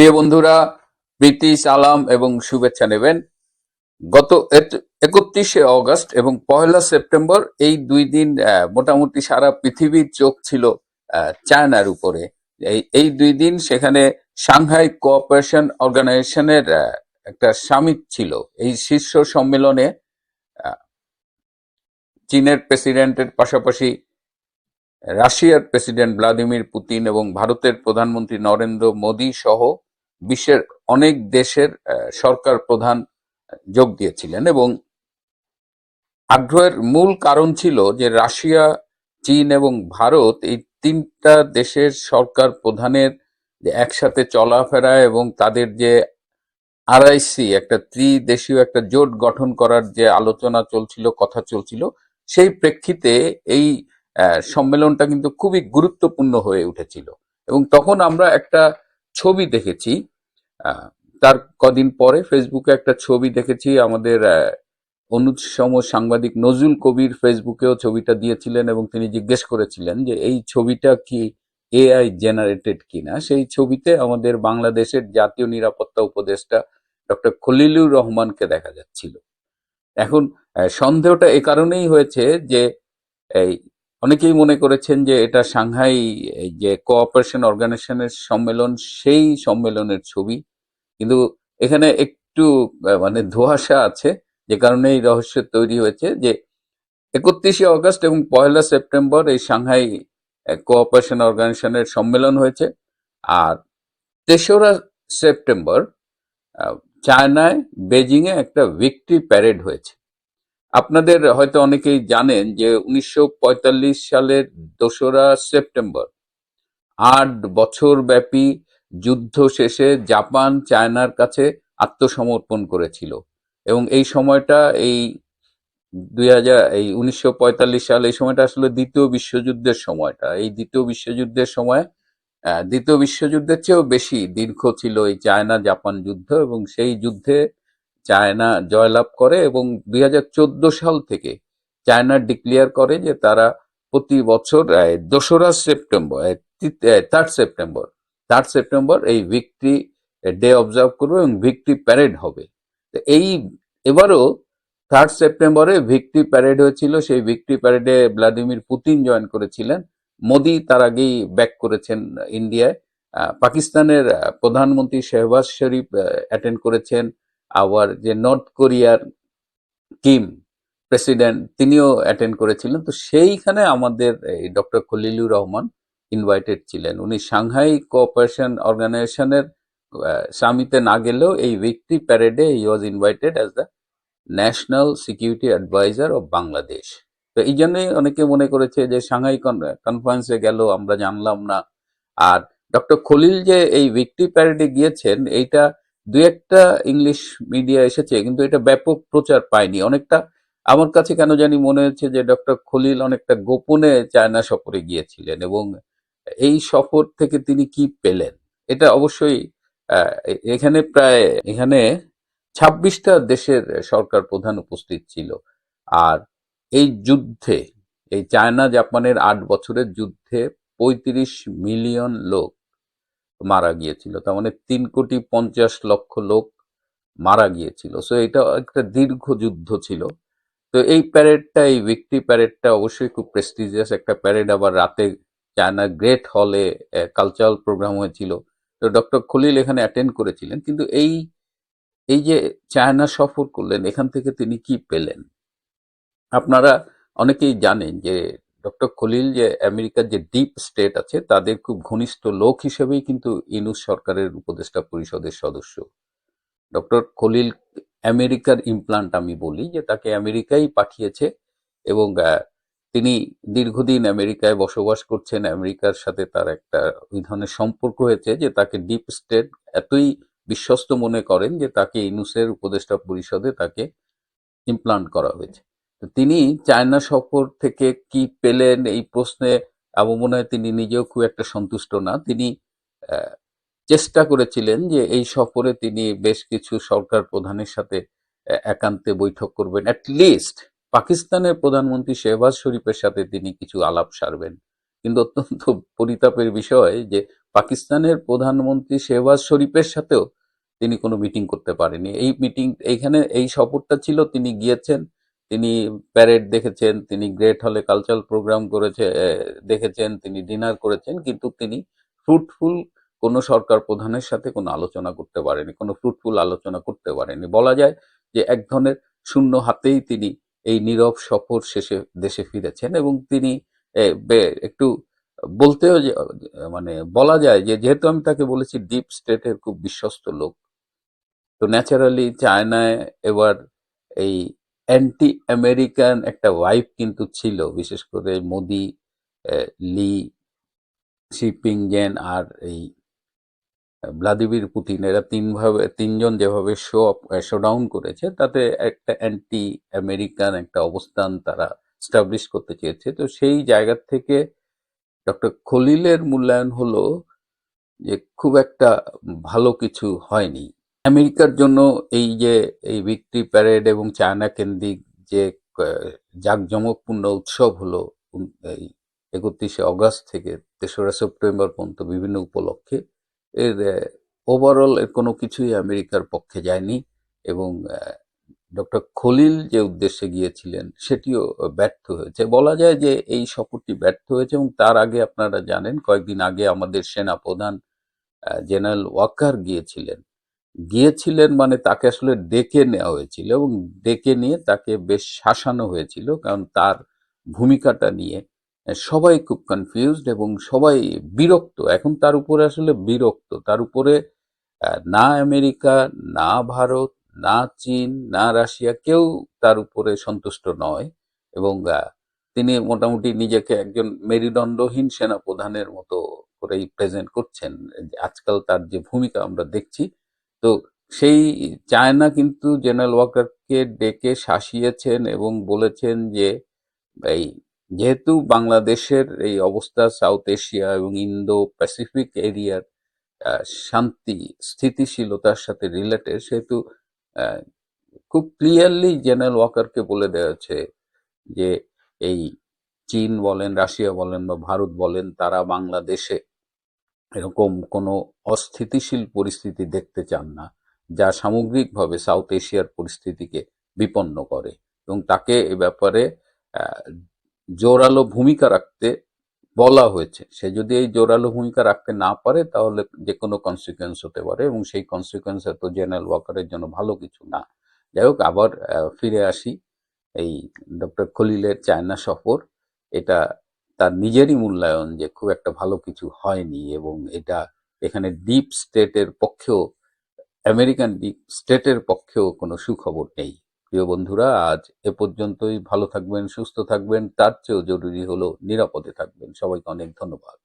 প্রিয় বন্ধুরা প্রীতি সালাম এবং শুভেচ্ছা নেবেন। গত একত্রিশে অগস্ট এবং পয়লা সেপ্টেম্বর এই দুই দিন মোটামুটি সারা পৃথিবীর চোখ ছিল চায়নার উপরে। এই এই দুই দিন সেখানে সাংহাই কোঅপারেশন অর্গানাইজেশনের একটা সামিট ছিল। এই শীর্ষ সম্মেলনে চীনের প্রেসিডেন্টের পাশাপাশি রাশিয়ার প্রেসিডেন্ট ভ্লাদিমির পুতিন এবং ভারতের প্রধানমন্ত্রী নরেন্দ্র মোদী সহ বিশ্বের অনেক দেশের সরকার প্রধান যোগ দিয়েছিলেন এবং আগ্রহের মূল কারণ ছিল যে রাশিয়া, চীন এবং ভারত এই তিনটা দেশের সরকার প্রধানের যে একসাথে চলাফেরা এবং তাদের যে আরআইসি একটা ত্রিদেশীয় একটা জোট গঠন করার যে আলোচনা চলছিল, কথা চলছিল, সেই প্রেক্ষিতে এই সম্মেলনটা কিন্তু খুবই গুরুত্বপূর্ণ হয়ে উঠেছিল। এবং তখন আমরা একটা ছবি দেখেছি তার কদিন পরে ফেসবুকে একটা ছবি দেখেছি, আমাদের অনুসম সাংবাদিক নজরুল কবির ফেসবুকেও ছবিটা দিয়েছিলেন এবং তিনি জিজ্ঞেস করেছিলেন যে এই ছবিটা কি এআই জেনারেটেড কিনা? সেই ছবিতে আমাদের বাংলাদেশের জাতীয় নিরাপত্তা উপদেষ্টা ডক্টর খলিলুর রহমানকে দেখা যাচ্ছিল। এখন সন্দেহটা এ কারণেই হয়েছে যে এই অনেকেই মনে করেছেন যে এটা সাংহাই যে কোঅপারেশন অর্গানাইজেশনের সম্মেলন, সেই সম্মেলনের ছবি। কিন্তু এখানে একটু মানে ধোঁয়াশা আছে, যে কারণে এই রহস্য তৈরি হয়েছে যে একত্রিশে অগস্ট এবং পয়লা সেপ্টেম্বর এই সাংহাই কোঅপারেশন অর্গানাইজেশনের সম্মেলন হয়েছে। আর তেসরা সেপ্টেম্বর চায়নায় বেজিংয়ে একটা ভিক্টরি প্যারেড হয়েছে। আপনাদের হয়তো অনেকেই জানেন যে উনিশশো পঁয়তাল্লিশ সালের দোসরা সেপ্টেম্বর আট বছর ব্যাপী যুদ্ধ শেষে জাপান চায়নার কাছে আত্মসমর্পণ করেছিল। এবং এই সময়টা এই দুই হাজার এই উনিশশো পঁয়তাল্লিশ সাল এই সময়টা আসলে দ্বিতীয় বিশ্বযুদ্ধের সময়টা। এই দ্বিতীয় বিশ্বযুদ্ধের সময় দ্বিতীয় বিশ্বযুদ্ধের চেয়েও বেশি দীর্ঘ ছিল এই চায়না জাপান যুদ্ধ এবং সেই যুদ্ধে চায়না জয়লাভ করে এবং দুই হাজার চোদ্দ সাল থেকে চায়না ডিক্লেয়ার করে যে তারা প্রতি বছর দোসরা September third September third September এই ভিক্টরি ডে অবজার্ভ করবে এবং ভিক্টরি প্যারেড হবে। এই, এবারও থার্ড সেপ্টেম্বরে ভিক্টরি প্যারেড হয়েছিল, সেই ভিক্টরি প্যারেডে ভ্লাদিমির পুতিন জয়েন করেছিলেন। মোদি তার আগেই ব্যাক করেছেন ইন্ডিয়ায়। পাকিস্তানের প্রধানমন্ত্রী শেহবাজ শরীফ অ্যাটেন্ড করেছেন। আবার যে নর্থ কোরিয়ার কিম প্রেসিডেন্ট তিনিও অ্যাটেন্ড করেছিলেন। তো সেইখানে আমাদের এই ডক্টর খলিলুর রহমান ইনভাইটেড ছিলেন। উনি সাংহাই কোঅপারেশন অর্গানাইজেশনের সামিতে না গেলেও এই victory প্যারেডে he was invited as the national security adviser of Bangladesh তো এই জন্যই অনেকে মনে করেছে যে সাংহাই কনফারেন্সে গেল আমরা জানলাম না। আর ডক্টর খলিল যে এই ভিক্টরি প্যারেডে গিয়েছেন, এইটা দু একটা ইংলিশ মিডিয়া এসেছে, কিন্তু এটা ব্যাপক প্রচার পায়নি। অনেকটা আমার কাছে কেন জানি মনে হচ্ছে যে ডক্টর খলিল অনেকটা গোপনে চায়না সফরে গিয়েছিলেন এবং এই সফর থেকে তিনি কি পেলেন? এটা অবশ্যই এখানে প্রায়, এখানে ছাব্বিশটা দেশের সরকার প্রধান উপস্থিত ছিল। আর এই যুদ্ধে, এই চায়না জাপানের আট বছরের যুদ্ধে পঁয়ত্রিশ মিলিয়ন লোক মারা গিয়েছিল। তার মানে তিন কোটি পঞ্চাশ লক্ষ লোক মারা গিয়েছিল। সো এটা একটা দীর্ঘ যুদ্ধ ছিল। তো এই প্যারেডটা এই ভিক্টরি প্যারেডটা অবশ্যই খুব প্রেস্টিজিয়াস একটা প্যারেড আবার রাতে চায়না গ্রেট হলে কালচারাল প্রোগ্রাম হয়েছিল। তো ডক্টর খলিল এখানে অ্যাটেন্ড করেছিলেন। কিন্তু এই এই যে চায়না সফর করলেন, এখান থেকে তিনি কি পেলেন? আপনারা অনেকেই জানেন যে ডক্টর খলিল যে আমেরিকার যে ডিপ স্টেট আছে, তাদের খুব ঘনিষ্ঠ লোক হিসেবেই কিন্তু ইনুস সরকারের উপদেষ্টা পরিষদের সদস্য। ডক্টর খলিল আমেরিকার ইমপ্লান্ট আমি বলি, যে তাকে আমেরিকাই পাঠিয়েছে এবং তিনি দীর্ঘদিন আমেরিকায় বসবাস করছেন। আমেরিকার সাথে তার একটা ওই ধরনের সম্পর্ক হয়েছে যে তাকে ডিপ স্টেট এতই বিশ্বস্ত মনে করেন যে তাকে ইনুসের উপদেষ্টা পরিষদে তাকে ইমপ্লান্ট করা হয়েছে। তো তিনি চায়না সফর থেকে কি পেলেন এই প্রশ্নে? আমার মনে হয় তিনি নিজেও খুব একটা সন্তুষ্ট না। তিনি চেষ্টা করেছিলেন যে এই সফরে তিনি বেশ কিছু সরকার প্রধানের সাথে একান্তে বৈঠক করবেন। লিস্ট পাকিস্তানের প্রধানমন্ত্রী শেহবাজ শরীফের সাথে তিনি কিছু আলাপ সারবেন। কিন্তু অত্যন্ত পরিতাপের বিষয় যে পাকিস্তানের প্রধানমন্ত্রী শেহবাজ শরীফের সাথেও তিনি কোনো মিটিং করতে পারেনি এই মিটিং, এইখানে এই সফরটা ছিল, তিনি গিয়েছেন তিনি প্যারেড দেখেছেন, তিনি গ্রেট হলে কালচারাল প্রোগ্রাম করেছে দেখেছেন, তিনি ডিনার করেছেন, কিন্তু তিনি ফ্রুটফুল কোনো সরকার প্রধানের সাথে কোনো আলোচনা করতে পারেনি, কোনো ফ্রুটফুল আলোচনা করতে পারেনি। বলা যায় যে এক ধরনের শূন্য হাতেই তিনি এই নীরব সফর শেষে দেশে ফিরেছেন এবং তিনি একটু বলতেও যে- মানে বলা যায় যে যেহেতু আমি তাকে বলেছি ডিপ স্টেটের খুব বিশ্বস্ত লোক, তো ন্যাচারালি চায়নায় এবার এই অ্যান্টি আমেরিকান একটা ওয়াইফ কিন্তু ছিল, বিশেষ করে মোদি লি শিপিং জেন আর এই ভ্লাদিমির পুতিন এরা তিনভাবে তিনজন যেভাবে শো শো ডাউন করেছে, তাতে একটা অ্যান্টি আমেরিকান একটা অবস্থান তারা স্টাবলিশ করতে চেয়েছে। তো সেই জায়গা থেকে ডক্টর খলিলের মূল্যায়ন হলো যে খুব একটা ভালো কিছু হয়নি। আমেরিকার জন্য এই যে, এই ভিক্টরি প্যারেড এবং চায়না কেন্দ্রিক যে জাঁকজমকপূর্ণ উৎসব হলো এই একত্রিশে অগস্ট থেকে তেসরা সেপ্টেম্বর পর্যন্ত বিভিন্ন উপলক্ষে, এর ওভারঅল এর কোনো কিছুই আমেরিকার পক্ষে যায়নি এবং ডক্টর খলিল যে উদ্দেশ্যে গিয়েছিলেন সেটিও ব্যর্থ হয়েছে। বলা যায় যে এই সফরটি ব্যর্থ হয়েছে এবং তার আগে আপনারা জানেন কয়েকদিন আগে আমাদের সেনা প্রধান জেনারেল ওয়াকার গিয়েছিলেন। গিয়েছিলেন মানে তাকে আসলে ডেকে নেওয়া হয়েছিল এবং ডেকে নিয়ে তাকে বেশ শাসানো হয়েছিল কারণ তার ভূমিকাটা নিয়ে সবাই খুব কনফিউজড এবং সবাই বিরক্ত। এখন তার উপরে আসলে বিরক্ত। তার উপরে না আমেরিকা, না ভারত, না চীন, না রাশিয়া কেউ তার উপরে সন্তুষ্ট নয় এবং তিনি মোটামুটি নিজেকে একজন মেরুদণ্ডহীন সেনা প্রধানের মতো করেই প্রেজেন্ট করছেন। আজকাল তার যে ভূমিকা আমরা দেখছি তো সেই চায়না কিন্তু জেনারেল ওয়াকারকে ডেকে শাসিয়েছেন এবং বলেছেন যে, এই যেহেতু বাংলাদেশের এই অবস্থা সাউথ এশিয়া এবং ইন্দো প্যাসিফিক এরিয়ার শান্তি, স্থিতিশীলতার সাথে রিলেটেড, সেহেতু খুব ক্লিয়ারলি জেনারেল ওয়াকারকে বলে দেওয়া যে, এই চীন বলেন, রাশিয়া বলেন বা ভারত বলেন, তারা বাংলাদেশে এরকম কোনো অস্থিতিশীল পরিস্থিতি দেখতে চান না, যা সামগ্রিকভাবে সাউথ এশিয়ার পরিস্থিতিকে বিপন্ন করে এবং তাকে এ ব্যাপারে জোরালো ভূমিকা রাখতে বলা হয়েছে। সে যদি এই জোরালো ভূমিকা রাখতে না পারে, তাহলে যে কোনো কনসিকুয়েন্স হতে পারে এবং সেই কনসিকুয়েন্স এত জেনারেল ওয়াকারের জন্য ভালো কিছু না। যাই হোক, আবার ফিরে আসি এই ডক্টর খলিলের চায়না সফর। এটা তার নিজেরই মূল্যায়ন যে খুব একটা ভালো কিছু হয়নি এবং এটা এখানে ডিপ স্টেটের পক্ষেও আমেরিকান ডিপ স্টেটের পক্ষেও কোনো সুখবর নেই। প্রিয় বন্ধুরা, আজ এ পর্যন্তই। ভালো থাকবেন, সুস্থ থাকবেন। তার চেয়েও জরুরি হলো নিরাপদে থাকবেন। সবাইকে অনেক ধন্যবাদ।